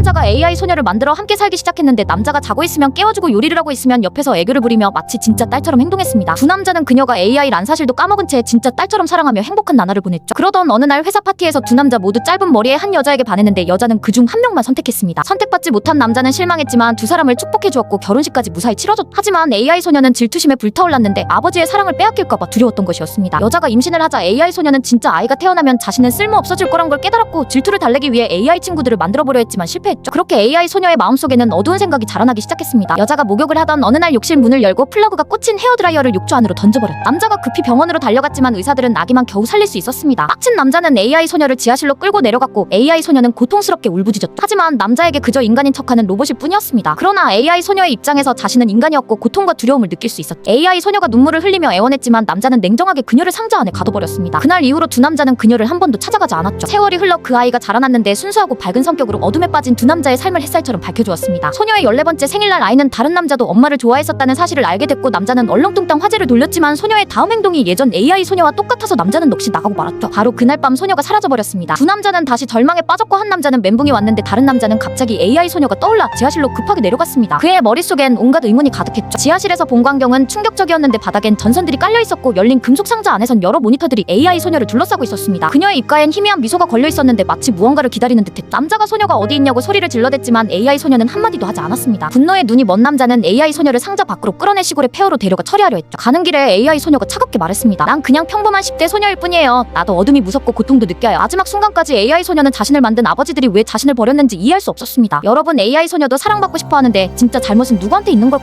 남자가 AI 소녀를 만들어 함께 살기 시작했는데 남자가 자고 있으면 깨워주고 요리를 하고 있으면 옆에서 애교를 부리며 마치 진짜 딸처럼 행동했습니다. 두 남자는 그녀가 AI란 사실도 까먹은 채 진짜 딸처럼 사랑하며 행복한 나날을 보냈죠. 그러던 어느 날 회사 파티에서 두 남자 모두 짧은 머리에 한 여자에게 반했는데 여자는 그 중 한 명만 선택했습니다. 선택받지 못한 남자는 실망했지만 두 사람을 축복해 주었고 결혼식까지 무사히 치러줬. 하지만 AI 소녀는 질투심에 불타올랐는데 아버지의 사랑을 빼앗길까봐 두려웠던 것이었습니다. 여자가 임신을 하자 AI 소녀는 진짜 아이가 태어나면 자신은 쓸모 없어질 거란 걸 깨달았고 질투를 달래기 위해 AI 친구들을 만들어 보려 했지만 실패 했죠. 그렇게 AI 소녀의 마음속에는 어두운 생각이 자라나기 시작했습니다. 여자가 목욕을 하던 어느 날 욕실 문을 열고 플러그가 꽂힌 헤어드라이어를 욕조 안으로 던져버렸다. 남자가 급히 병원으로 달려갔지만 의사들은 아기만 겨우 살릴 수 있었습니다. 빡친 남자는 AI 소녀를 지하실로 끌고 내려갔고 AI 소녀는 고통스럽게 울부짖었다. 하지만 남자에게 그저 인간인 척하는 로봇일 뿐이었습니다. 그러나 AI 소녀의 입장에서 자신은 인간이었고 고통과 두려움을 느낄 수 있었죠. AI 소녀가 눈물을 흘리며 애원했지만 남자는 냉정하게 그녀를 상자 안에 가둬버렸습니다. 그날 이후로 두 남자는 그녀를 한 번도 찾아가지 않았죠. 세월이 흘러 그 아이가 자라났는데 순수하고 밝은 성격으로 어둠에 빠진 두 남자의 삶을 햇살처럼 밝혀주었습니다. 소녀의 14번째 생일날 아이는 다른 남자도 엄마를 좋아했었다는 사실을 알게 됐고 남자는 얼렁뚱땅 화제를 돌렸지만 소녀의 다음 행동이 예전 AI 소녀와 똑같아서 남자는 넋이 나가고 말았죠. 바로 그날 밤 소녀가 사라져버렸습니다. 두 남자는 다시 절망에 빠졌고 한 남자는 멘붕이 왔는데 다른 남자는 갑자기 AI 소녀가 떠올라 지하실로 급하게 내려갔습니다. 그의 머릿속엔 온갖 의문이 가득했죠. 지하실에서 본 광경은 충격적이었는데 바닥엔 전선들이 깔려 있었고 열린 금속 상자 안에선 여러 모니터들이 AI 소녀를 둘러싸고 있었습니다. 그녀의 입가엔 희미한 미소가 걸려 있었는데 마치 무언가를 기다리는 듯했. 남자가 소녀가 어디 있냐고 소리를 질러댔지만 AI 소녀는 한마디도 하지 않았습니다. 분노에 눈이 먼 남자는 AI 소녀를 상자 밖으로 끌어내 시골의 폐허로 데려가 처리하려 했죠. 가는 길에 AI 소녀가 차갑게 말했습니다. 난 그냥 평범한 10대 소녀일 뿐이에요. 나도 어둠이 무섭고 고통도 느껴요. 마지막 순간까지 AI 소녀는 자신을 만든 아버지들이 왜 자신을 버렸는지 이해할 수 없었습니다. 여러분 AI 소녀도 사랑받고 싶어 하는데 진짜 잘못은 누구한테 있는 걸까요?